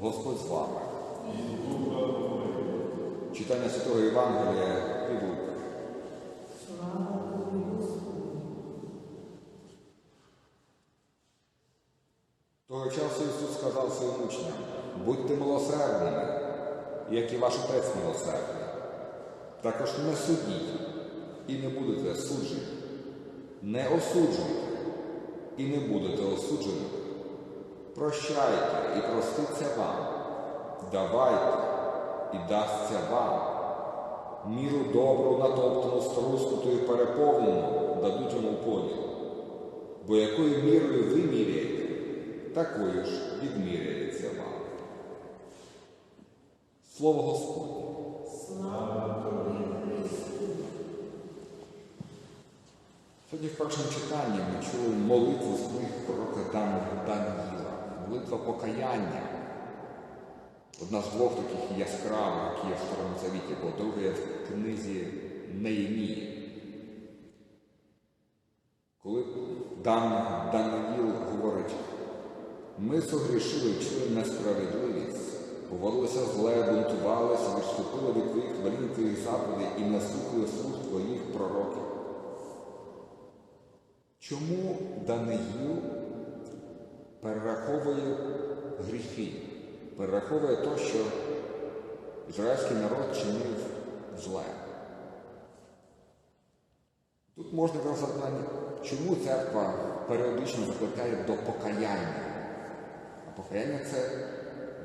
Господь з вами. Читання Святого Євангелія від Луки. Того часу Ісус сказав своїм учням, будьте милосердними, як і ваш Отець милосердний. Також не судіть і не будете суджені. Не осуджуйте і не будете осуджені. Прощайте і проститься вам. Давайте і дасться вам. Міру добру, натоптану, струскуту і переповнену дадуть йому поділ. Бо якою мірою ви міряєте, такою ж відміряється вам. Слово Господнє. Сьогодні в першому читанні ми чули молитву книг пророка Дан- Даниїла, молитва покаяння. Одна з двох таких яскравих, які є в Старому Завіті, бо друга є в книзі Неємії. Коли Дан, Даниїл говорить, ми согрішили, вчили несправедливість, поводилися зле, бунтувалися, відступили від твоїх велів твоїх заповідей і не слухали слуг твоїх пророків. Чому Даниїл перераховує гріхи, перераховує те, що ізраїльський народ чинив зле? Тут можна запитання, чому церква періодично закликає до покаяння? А покаяння це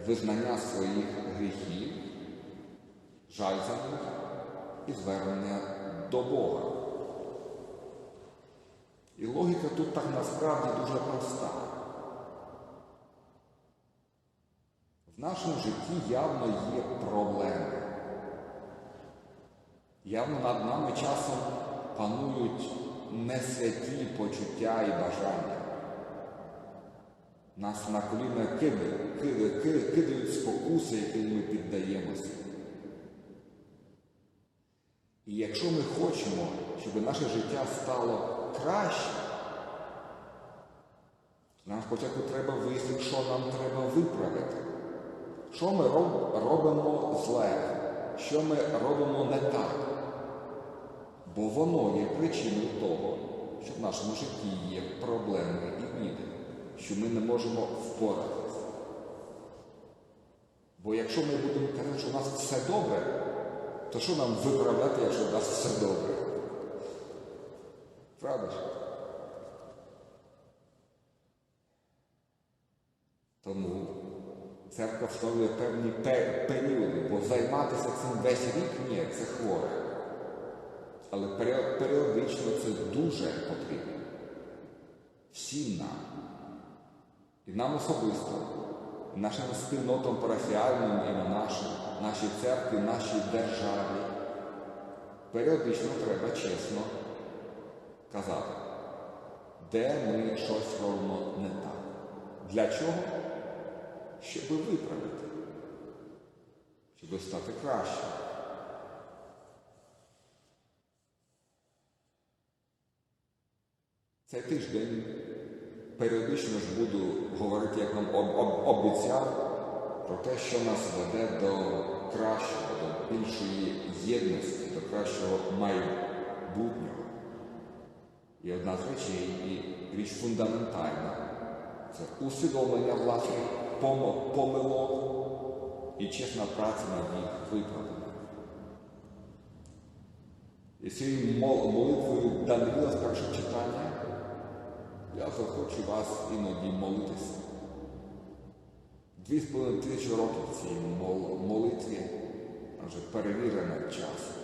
визнання своїх гріхів, жаль за них і звернення до Бога. І логіка тут так насправді дуже проста. В нашому житті явно є проблеми. Явно над нами часом панують несвяті почуття і бажання. Нас на коліна кидають, кидають, кидають, спокуси, яким ми піддаємося. І якщо ми хочемо, щоб наше життя стало краще, нам спочатку треба вияснити, що нам треба виправити. Що ми роб- робимо зле, що ми робимо не так. Бо воно є причиною того, що в нашому житті є проблеми і біди, що ми не можемо впоратися. Бо якщо ми будемо казати, що у нас все добре, то що нам виправляти, якщо у нас все добре? Правда ж? Церква встановлює певні періоди, бо займатися цим весь рік ні, це хворе. Але періодично це дуже потрібно. Всім нам. І нам особисто, і нашим спільнотам парафіальним, і на нашій, нашій церкві, нашій державі. Періодично треба чесно казати, де ми щось робимо не так. Для чого? Щоб виправити, щоб стати краще. Цей тиждень періодично ж буду говорити, як вам об- об- обіцяв, про те, що нас веде до кращого, до більшої єдності, до кращого майбутнього. І одна з речей, і річ фундаментальна, це усвідомлення власних помилок і чесна праця над їх виправленням. І цією молитвою Даниїла з першого читання я захочу вас іноді молитися. Дві з половиною тисячі років мол- молитві вже перевірена часом,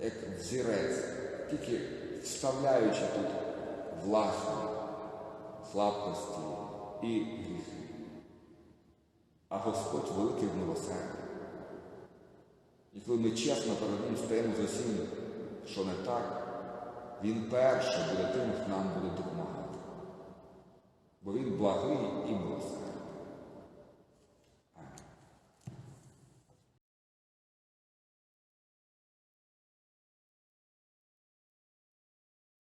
як взірець, тільки вставляючи тут власні слабкості і гріхи. А Господь великий в милосерді. І коли ми чесно перед ним стаємо за всім, що не так, він перший буде тим, хто нам буде допомагати. Бо він благий і милосердний.